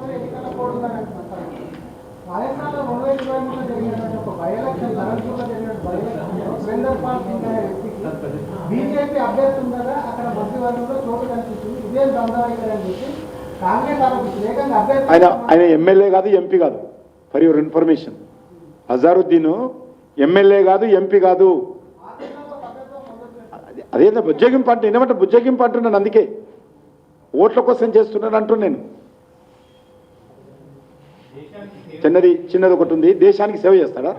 మాత్రం ఎన్నికల కోడ్ ఉందని అంటున్నారు రాజస్థాన్లో రెండు వేల ఇరవై మూడులో జరిగినటువంటి ఒక బై ఎలక్షన్ నగర్పూర్లో జరిగిన బై ఎలక్షన్ సురేందర్ పాల్ సింగ్ అనే వ్యక్తికి బీజేపీ అభ్యర్థి ఉండగా అక్కడ మంత్రివర్గంలో చోటు కనిపిస్తుంది ఇదే దందాయికర్ అని చెప్పి కాంగ్రెస్ ఆరోపిస్తుంది ఏకంగా అభ్యర్థి ఆయన ఆయన ఎమ్మెల్యే కాదు ఎంపీ కాదు. For your information Azharuddin MLA కాదు ఎంపీ కాదు. అదే- బుజ్జగింపు అంటే ఏమంటే బుజ్జగింపు అంటున్నాను అందుకే. ఓట్ల కోసం చేస్తున్నాను అంటున్నాను నేను. చిన్నది చిన్నది ఒకటి ఉంది. దేశానికి సేవ చేస్తాడా?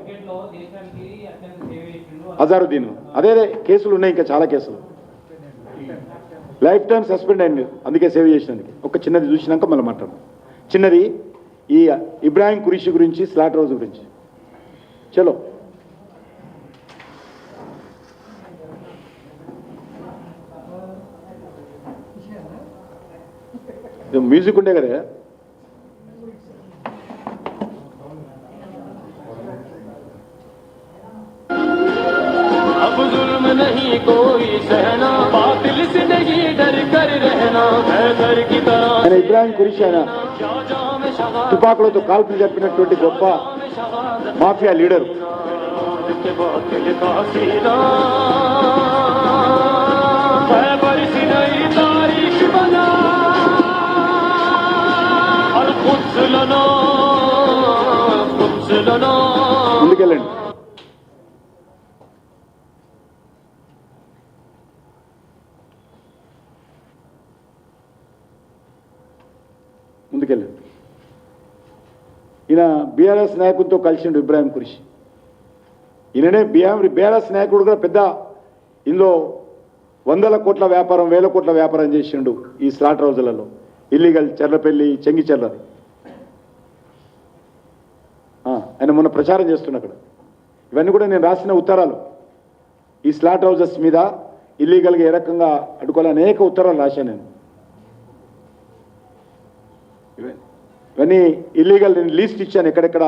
అజారుద్దీన్. అదే అదే కేసులు ఉన్నాయి ఇంకా చాలా కేసులు. లైఫ్ టైం సస్పెండ్ అయింది. అందుకే సేవ్ చేసినందుకు. ఒక చిన్నది చూసినాక మళ్ళీ మాట్లాడు చిన్నది ఈ ఇబ్రాహిం కురిషి గురించి స్లాట్ రోజు గురించి. చలో. మ్యూజిక్ ఉండే కదా. कोई सहना बातिल से नहीं डर कर रहना है घर की तरह ఆయన ఇబ్రాహిం కురిషి ఆయన क्या जाम शहादत తుపాకులతో కాల్పులు జరిపినటువంటి గొప్ప మాఫియా లీడరు के ముందుకెళ్ళండి. ఈయన బీఆర్ఎస్ నాయకుడితో కలిసిండు ఇబ్రాహిం కురిషి. ఈయననే బీఆర్ బీఆర్ఎస్ నాయకుడు కూడా పెద్ద ఇందులో వందల కోట్ల వ్యాపారం వేల కోట్ల వ్యాపారం చేసిండు ఈ స్లాట్ రోజులలో ఇల్లీగల్ చెర్లపల్లి చెంగిచెర్లది ఆయన మొన్న ప్రచారం చేస్తున్నా అక్కడ ఇవన్నీ కూడా నేను రాసిన ఉత్తరాలు. ఈ స్లాట్ హౌజెస్ మీద ఇల్లీగల్గా ఏ రకంగా అడుకోవాలి అనేక ఉత్తరాలు రాశాను నేను. ఇవన్నీ ఇల్లీగల్ నేను లీస్ట్ ఇచ్చాను ఎక్కడెక్కడ